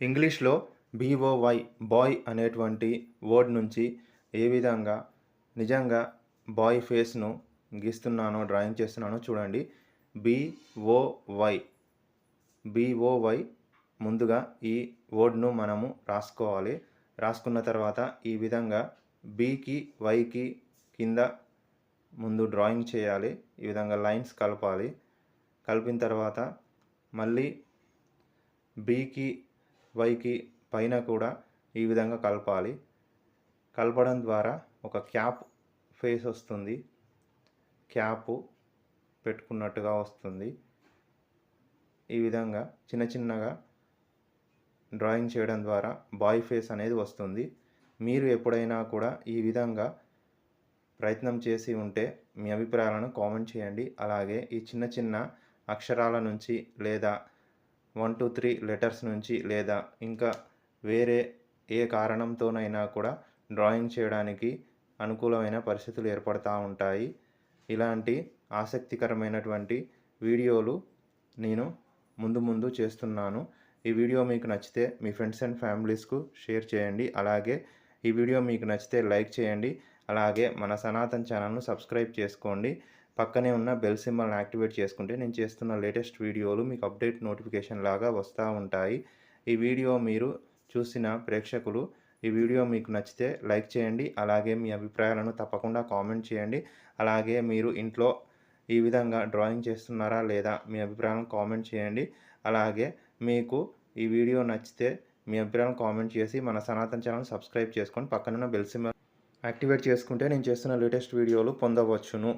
ఇంగ్లీష్లో B O Y bye అనేటువంటి word నుంచి ఏ విధంగా నిజంగా బాయ్ ఫేస్ను గీస్తున్నానో డ్రాయింగ్ చేస్తున్నానో చూడండి. బీఓవై బీఓవై ముందుగా ఈ వర్డ్ను మనము రాసుకోవాలి. రాసుకున్న తర్వాత ఈ విధంగా బీకి వైకి కింద ముందు డ్రాయింగ్ చేయాలి. ఈ విధంగా లైన్స్ కలపాలి. కలిపిన తర్వాత మళ్ళీ బీకి వైకి పైన కూడా ఈ విధంగా కలపాలి. కలపడం ద్వారా ఒక క్యాప్ ఫేస్ వస్తుంది. క్యాప్ పెట్టుకున్నట్టుగా వస్తుంది. ఈ విధంగా చిన్న చిన్నగా డ్రాయింగ్ చేయడం ద్వారా బాయ్ ఫేస్ అనేది వస్తుంది. మీరు ఎప్పుడైనా కూడా ఈ విధంగా ప్రయత్నం చేసి ఉంటే మీ అభిప్రాయాలను కామెంట్ చేయండి. అలాగే ఈ చిన్న చిన్న అక్షరాల నుంచి లేదా వన్ టూ త్రీ లెటర్స్ నుంచి లేదా ఇంకా వేరే ఏ కారణంతోనైనా కూడా డ్రాయింగ్ చేయడానికి అనుకూలమైన పరిస్థితులు ఏర్పడతా ఉంటాయి. ఇలాంటి ఆసక్తికరమైనటువంటి వీడియోలు నేను ముందు ముందు చేస్తున్నాను. ఈ వీడియో మీకు నచ్చితే మీ ఫ్రెండ్స్ అండ్ ఫ్యామిలీస్కు షేర్ చేయండి. అలాగే ఈ వీడియో మీకు నచ్చితే లైక్ చేయండి. అలాగే మన సనాతన్ ఛానల్ను సబ్స్క్రైబ్ చేసుకోండి. పక్కనే ఉన్న బెల్ సింబల్ని యాక్టివేట్ చేసుకుంటే నేను చేస్తున్న లేటెస్ట్ వీడియోలు మీకు అప్డేట్ నోటిఫికేషన్ లాగా వస్తూ ఉంటాయి. ఈ వీడియో మీరు చూసిన ప్రేక్షకులు ఈ వీడియో మీకు నచ్చితే లైక్ చేయండి. అలాగే మీ అభిప్రాయాలను తప్పకుండా కామెంట్ చేయండి. అలాగే మీరు ఇంట్లో ఈ విధంగా డ్రాయింగ్ చేస్తున్నారా లేదా మీ అభిప్రాయాలను కామెంట్ చేయండి. అలాగే మీకు ఈ వీడియో నచ్చితే మీ అభిప్రాయం కామెంట్ చేసి మన సనాతన్ ఛానల్ సబ్స్క్రైబ్ చేసుకొని పక్కనున్న బెల్ సింబల్ యాక్టివేట్ చేసుకుంటే నేను చేస్తున్న లేటెస్ట్ వీడియోలు పొందవచ్చును.